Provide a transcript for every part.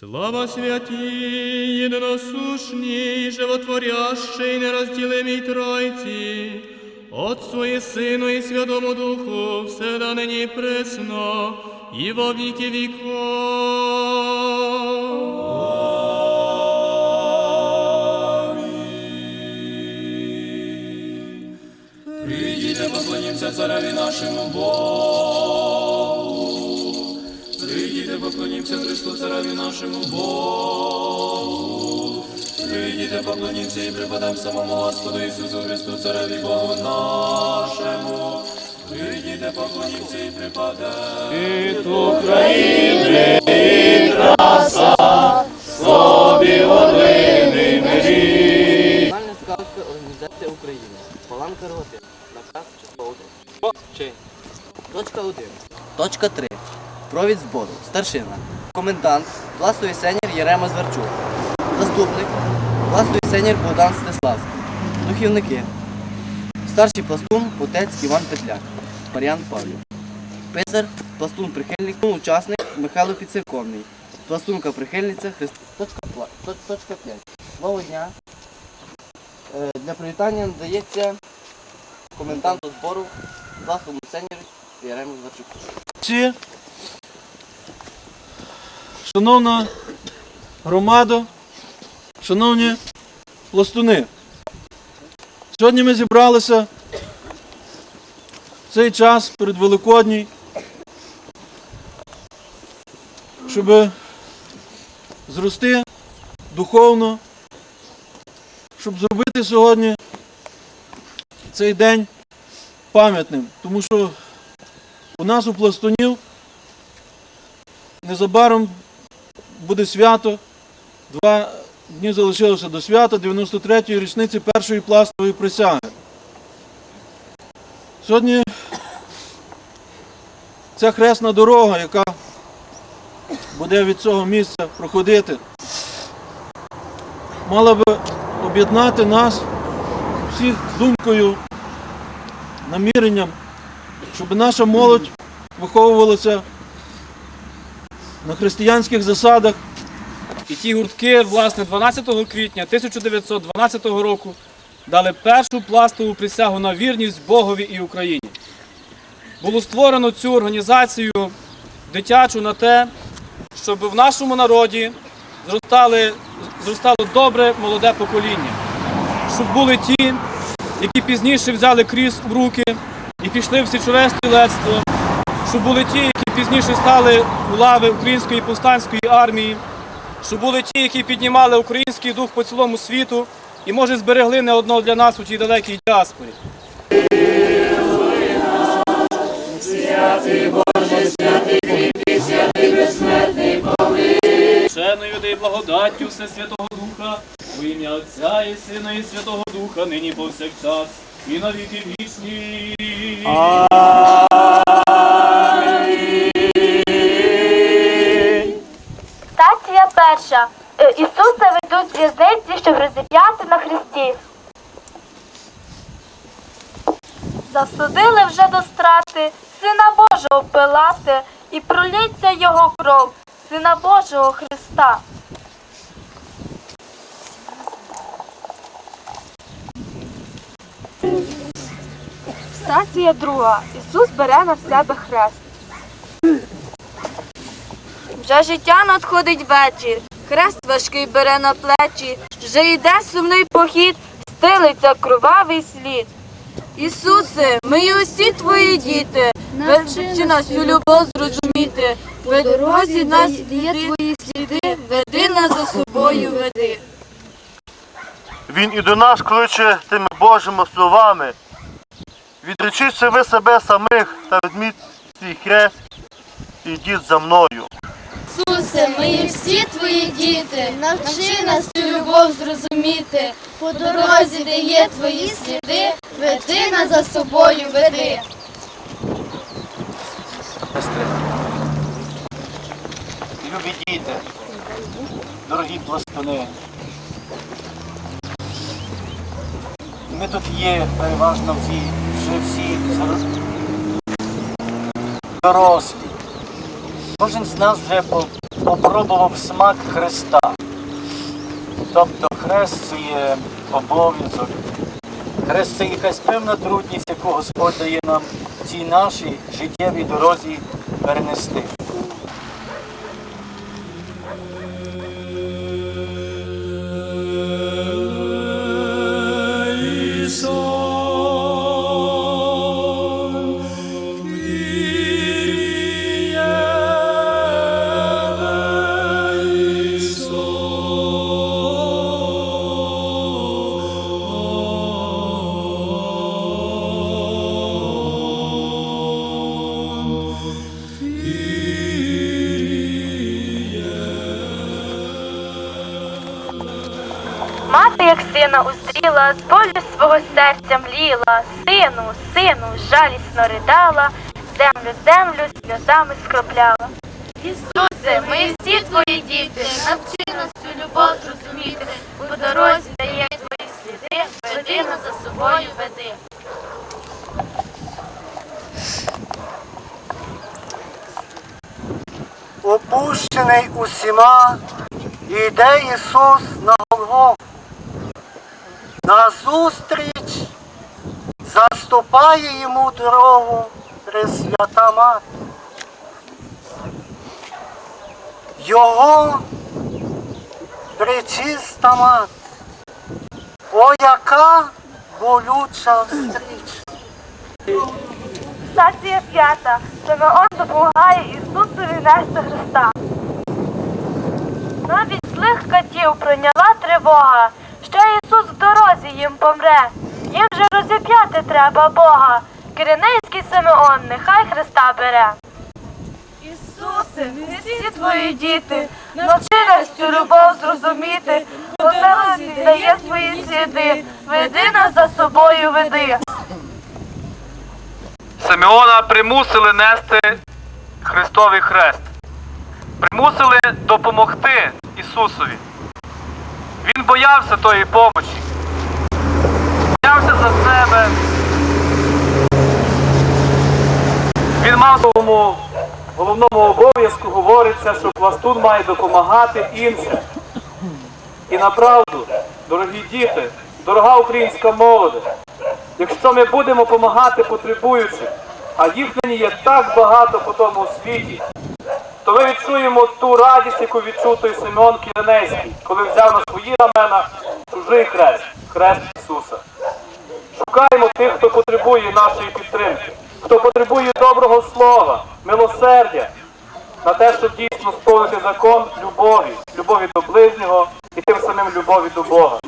Слава святій, єдиносушній, животворящій, нерозділимій Тройці, Отцу і Сину і Святому Духу, все да нині і присно, і во віки віков. Прийдіте, поклонімся цареві нашому Богу. Поклонімся Христу цареві нашому Богу. Прийдіте, поклонімся і припадем самому Господу Ісусу Христу, цареві Богу нашому. Прийдіте, поклонімся і припадем. Від України і краса, собі один мирі. Національна скаутська організація України. Паланка Рогатин. Наказ число 1. Точка 1. Точка 3. Провід збору. Старшина. Комендант. Пластовий сенір Єрема Зверчук. Заступник. Пластовий сенір Богдан Стеславський. Духівники. Старший пластун отець Іван Петляк. Мар'ян Павлів. Писар, пластун прихильник, учасник Михайло Підцерковний. Пластунка прихильниця Христ... Точка, пла- точ- точка 5. Нового дня. Е, Для привітання надається коменданту збору власному сеньору Ярему Зверчуку. Шановна громада, шановні пластуни, сьогодні ми зібралися в цей час перед Великодній, щоб зрости духовно, щоб зробити сьогодні цей день пам'ятним, тому що у нас у пластунів незабаром буде свято. Два дні залишилося до свята 93-ї річниці першої пластової присяги. Сьогодні ця хресна дорога, яка буде від цього місця проходити, мала би об'єднати нас всіх думкою, наміренням щоб наша молодь виховувалася на християнських засадах. І ті гуртки, власне, 12 квітня 1912 року дали першу пластову присягу на вірність Богові і Україні. Було створено цю організацію дитячу на те, щоб в нашому народі зростали, зростало добре молоде покоління, щоб були ті, які пізніше взяли кріс в руки і пішли в січове стрілецтво, щоб були ті, пізніше стали у лави української повстанської армії, щоб були ті, які піднімали український дух по цілому світу і, може, зберегли не одного для нас у тій далекій діаспорі. Вченою і благодаттю Всесвятого Духа, у ім'я Отця і Сина і Святого Духа, нині повсякчас і на віки вічні. Перша. Е, Ісуса ведуть з в'язниці, щоб розіп'яти на хресті. Засудили вже до страти Сина Божого Пилати, і пролється його кров, Сина Божого Христа. Стація друга. Ісус бере на себе хрест. Вже життя надходить вечір, хрест важкий бере на плечі, вже йде сумний похід, стелиться кровавий слід. Ісусе, ми є усі твої діти, навчи нас цю любов зрозуміти. В дорозі нас є твої сліди, веди нас за собою, веди. Він і до нас кличе тими Божими словами. Відречіться ви себе самих та візьміть свій хрест і йдіть за мною. Ісусе, ми всі твої діти, навчи нас цю любов зрозуміти. По дорозі, де є твої сліди, веди нас за собою, веди. Любі діти, дорогі пластуни. Ми тут є переважно всі, вже всі дорослі. Кожен з нас вже по опробував смак Христа. Тобто хрест це є обов'язок. Хрест це якась певна трудність, яку Господь дає нам в цій нашій життєвій дорозі перенести. Мати, як сина узріла, з болю свого серця мліла, сину, сину, жалісно ридала, землю, землю сльозами скропляла. Ісусе, ми всі твої діти, навчи нас цю любов зрозуміти, по дорозі дає твої сліди, веди нас за собою, веди. Опущений усіма, йде Ісус заступає йому дорогу Пресвята Мати. Його пречиста мати. О, яка болюча встріч! Стація п'ята. Симеон допомагає Ісусові нести Христа. Навіть злих катів пройняла тривога, що Ісус в дорозі їм помре. Їм же розіп'яти треба Бога. Киринейський Симеон нехай Христа бере. Ісусе, всі твої діти, навчи нас цю любов зрозуміти, по дорозі дає твої сліди, веди нас за собою, веди. Симеона примусили нести Христовий хрест. Примусили допомогти Ісусові. Він боявся тої помочі. Боявся за себе. Мав головному обов'язку говориться, що пластун має допомагати іншим. І направду, дорогі діти, дорога українська молодь, Якщо ми будемо допомагати потребуючим, а їх нині є так багато по тому світі, то ми відчуємо ту радість, яку відчув той Симеон Кіренейський, коли взяв на свої рамена чужий хрест, хрест Ісуса. Шукаємо тих, хто потребує нашої підтримки, хто потребує доброго слова, милосердя, на те, щоб дійсно сповнити закон любові, любові до ближнього і тим самим любові до Бога.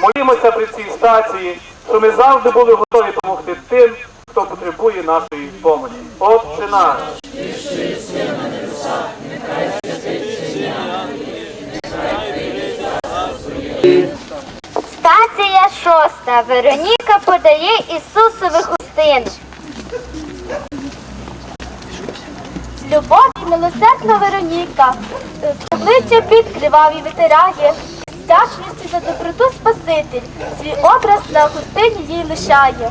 Молімося при цій стації, що ми завжди були готові допомогти тим, хто потребує нашої допомоги. Отче наш. Стація шоста. Вероніка подає Ісусові хустину. З любові милосердна Вероніка, з обличчя під криваві витирає, з за доброту Спаситель, свій образ на хустині їй лишає.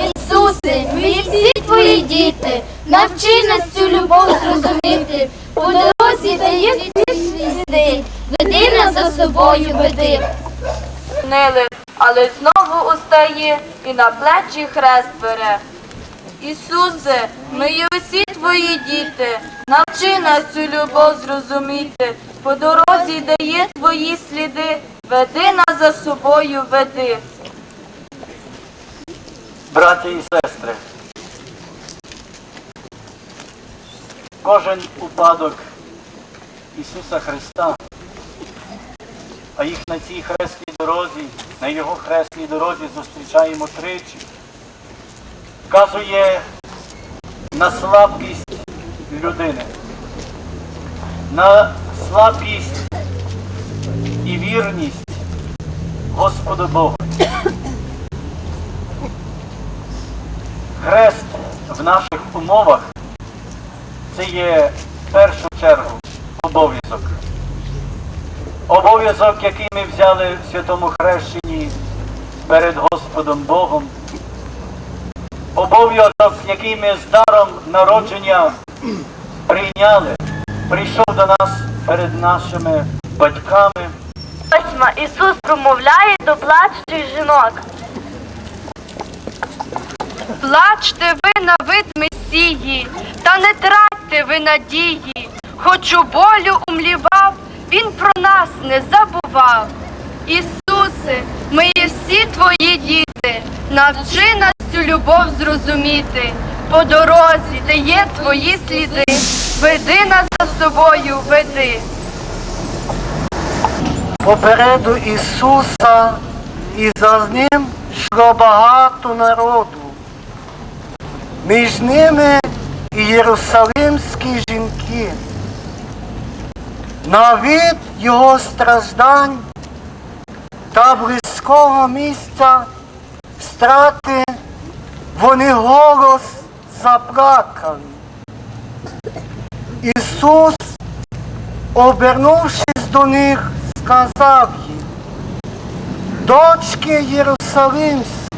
Ісусе, ми всі твої діти, навчи нас цю любов зрозуміти, по дорозі дає сліди, веди нас за собою, веди. Нили, але знову устає і на плечі хрест бере. Ісусе, ми є усі твої діти, навчи нас цю любов зрозуміти, по дорозі дає твої сліди, веди нас за собою, веди. Браті і сестри, кожен упадок Ісуса Христа, а їх на цій хресній дорозі, на Його хресній дорозі зустрічаємо тричі, вказує на слабкість людини, на слабкість і вірність Господу Богу. Хрест в наших умовах це є в першу чергу обов'язок. Обов'язок, який ми взяли в святому хрещенні перед Господом Богом. Обов'язок, який ми з даром народження прийняли, прийшов до нас перед нашими батьками. Восьма. Ісус промовляє до плачучих жінок. Плачте ви на вид Месії, та не тратьте ви надії. Хоч у болю умлівав, Він про нас не забував. Ісусе, ми є всі твої діти, навчи нас цю любов зрозуміти. По дорозі, де є твої сліди, веди нас за собою, веди. Попереду Ісуса і за ним йшло багато народу. Між ними і єрусалимські жінки. На від його страждань та близького місця страти вони голос заплакали. Ісус обернувшись до них, сказав їм, дочки Єрусалимські,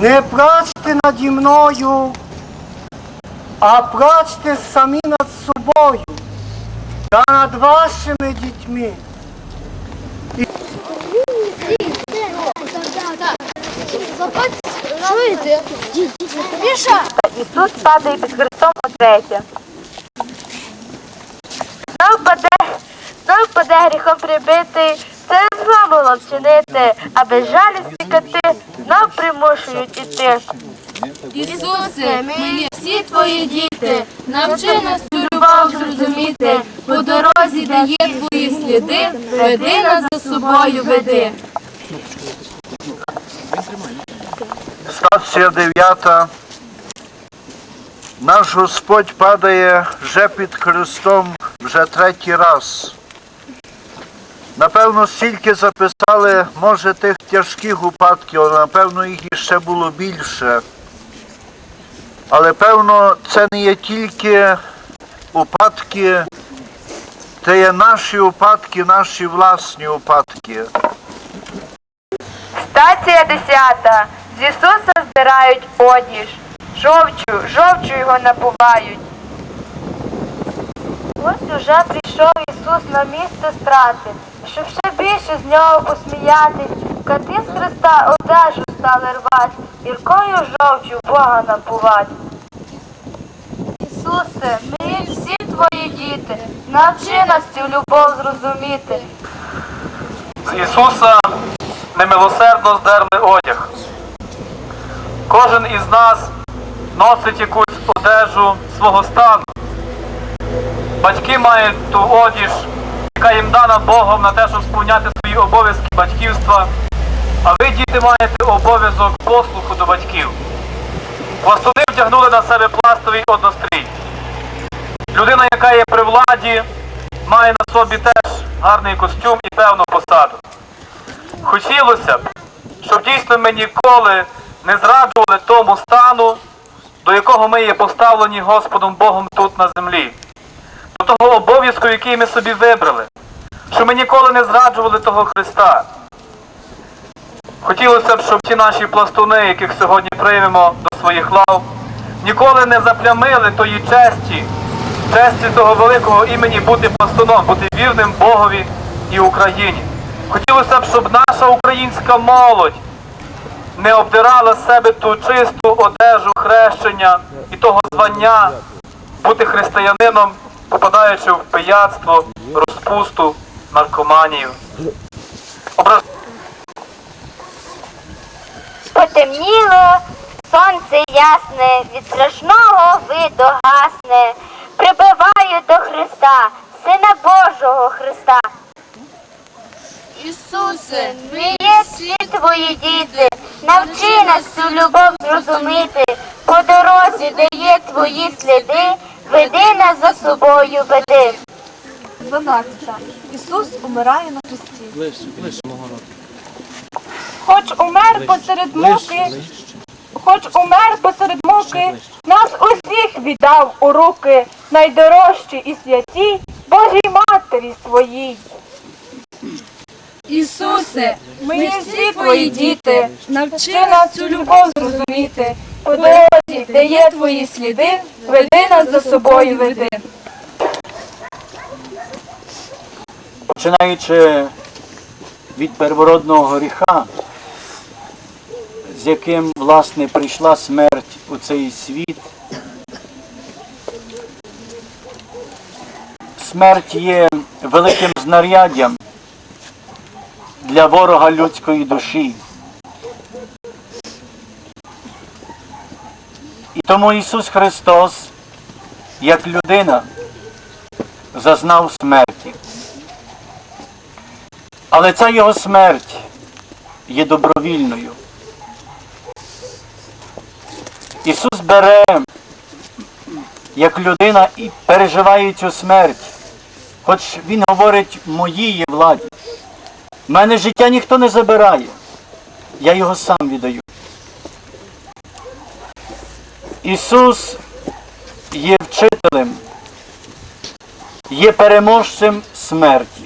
не плачте наді мною, а плачте самі над собою та над вашими дітьми. Ісус падає під Христом утретє. Знов паде, знов паде гріхом прибитий, це зла було вчинити, а безжалісні коти знов примушують іти. Ісусе, ми є всі твої діти, навчи нас цю любов зрозуміти. По дорозі, де є твої сліди, веди нас за собою, веди. Стація дев'ята. Наш Господь падає вже під Христом вже третій раз. Напевно, стільки записали, може, тих тяжких упадків, але напевно їх іще було більше. Але певно, це не є тільки упадки, це є наші упадки, наші власні упадки. Стація десята. З Ісуса здирають одіж. Жовчу, жовчу його напувають. Ось уже прийшов Ісус на місце страти, щоб ще більше з нього посміятись. Коти з Христа одежу стали рвать, гіркою жовчю Бога напувать. Ісусе, ми всі твої діти, навчи нас цю любов зрозуміти. З Ісуса немилосердно здерли одяг. Кожен із нас носить якусь одежу свого стану. Батьки мають ту одіж, яка їм дана Богом на те, щоб сповняти свої обов'язки батьківства. А ви, діти, маєте обов'язок послуху до батьків. Пластуни вдягнули на себе пластовий однострій. Людина, яка є при владі, має на собі теж гарний костюм і певну посаду. Хотілося б, щоб дійсно ми ніколи не зраджували тому стану, до якого ми є поставлені Господом Богом тут на землі, до того обов'язку, який ми собі вибрали, щоб ми ніколи не зраджували того Христа. Хотілося б, щоб ті наші пластуни, яких сьогодні приймемо до своїх лав, ніколи не заплямили тої честі, честі того великого імені бути пластуном, бути вірним Богові і Україні. Хотілося б, щоб наша українська молодь не обдирала з себе ту чисту одежу хрещення і того звання бути християнином, попадаючи в пияцтво, розпусту, наркоманію. Образ... Потемніло, сонце ясне, від страшного виду гасне. Прибиваю до Христа, Сина Божого Христа. Ісусе, Ми є всі твої діти, навчи нас цю любов зрозуміти. По дорозі, де є твої сліди, веди нас за собою, веди. 12. Ісус умирає на хресті. Хоч умер посеред муки, хоч умер посеред муки, нас усіх віддав у руки найдорожчі і святі Божій Матері своїй. Ісусе, ми всі твої діти, навчи нас цю любов зрозуміти. По дорозі, де є твої сліди, веди нас за собою, веди. Починаючи від первородного гріха, з яким, власне, прийшла смерть у цей світ. Смерть є великим знаряддям для ворога людської душі. І тому Ісус Христос, як людина, зазнав смерті. Але ця його смерть є добровільною. Ісус бере як людина і переживає цю смерть. Хоч Він говорить, моїй є Мене життя ніхто не забирає. Я його сам віддаю. Ісус є вчителем, є переможцем смерті.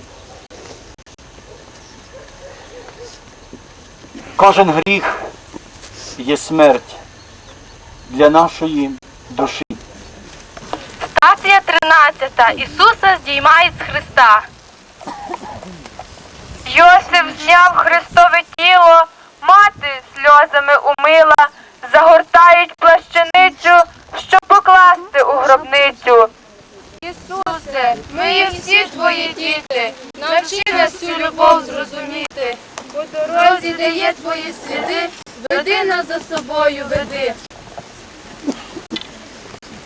Кожен гріх є смерть для нашої душі. Стація 13. Ісуса здіймають з Христа. Йосиф зняв Христове тіло, мати сльозами умила, загортають плащаницю, щоб покласти у гробницю. Ісусе, ми є всі твої діти, навчи нас цю любов зрозуміти. По дорозі, де є твої сліди, веди нас за собою, веди.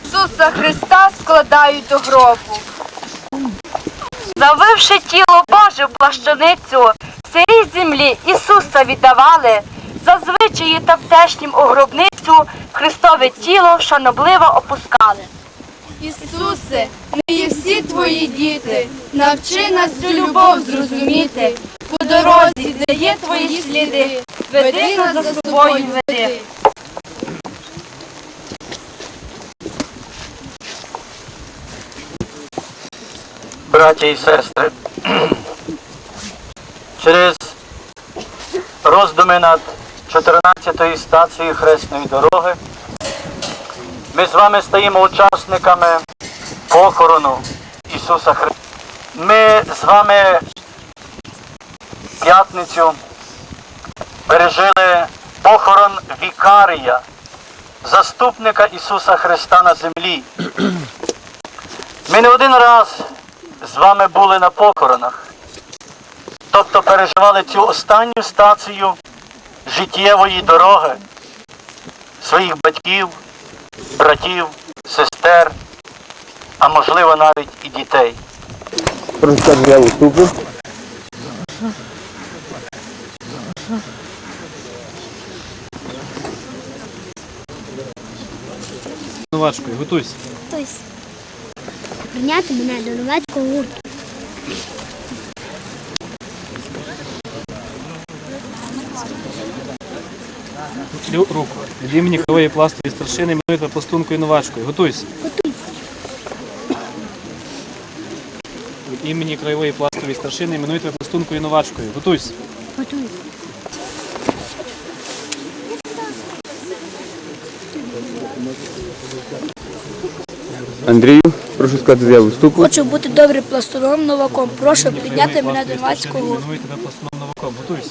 Ісуса Христа складають до гробу. Завивши тіло Боже в плащаницю, сирій землі Ісуса віддавали, зазвичаї тавтешнім у гробницю Христове тіло шанобливо опускали. Ісусе, ми є всі твої діти, навчи нас цю любов зрозуміти. По дорозі, де є твої сліди, веди нас за собою, веди. Браття і сестри, через роздуми над 14-ю стацією Хресної дороги ми з вами стаємо учасниками похорону Ісуса Христа. Ми з вами п'ятницю пережили похорон вікарія, заступника Ісуса Христа на землі. Ми не один раз з вами були на похоронах, тобто переживали цю останню стацію життєвої дороги своїх батьків, братів, сестер, а можливо навіть і дітей. Новачкою, готуйся. Хтось прийняти мене до новацького гурту. Руку. Від імені кривої пластової старшини іменуєте пластункою новачкою. Готуйся. Від імені краєвої пластової старшини іменуєте пластункою новачкою. Готуйся. Готуюсь. Андрію, прошу сказати заяву вступу. Хочу бути добрим пластуном новаком. Прошу підняти мене до новацького. Іменуєте тебе пластуном новаком. Готуйся.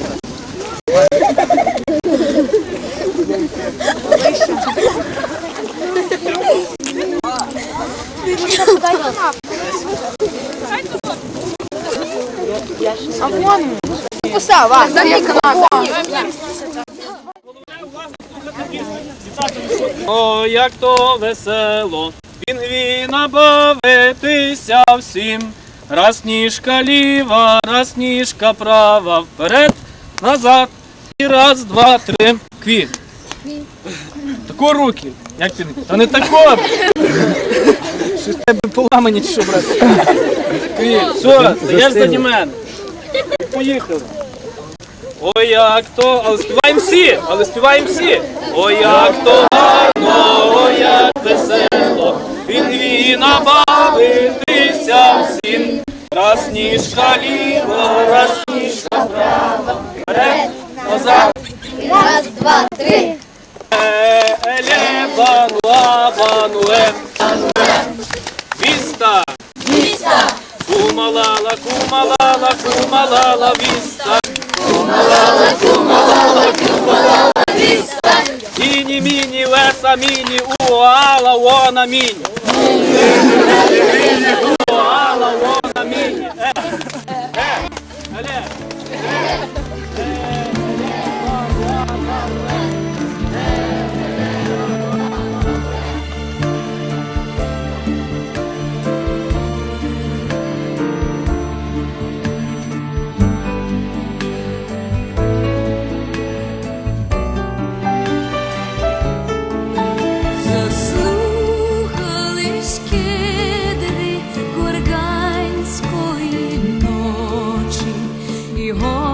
чай? О, як то весело, пінгвіна бавитися всім. Раз ніжка ліва, раз ніжка права, вперед, назад. І раз, два, три. Квіт. Тако руки. Як ти? Та не тако. Що в тебе поламані, що, брат? Квіт. Все, стоїш заді мене. Поїхали. Ой, як то, але співаємо всі, але співаємо всі. Ой, як то гарно, ой, як весело, від віна бавитися всім. Раз ніжка ліва, раз ніжка права, вперед. Раз, два, три. Еле, бануа, бануе. Віста. Віста. Кумалала, кумалала, кумалала, віста. Міні, міні, леса, міні, уала, вона, міні. І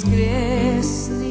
cresça.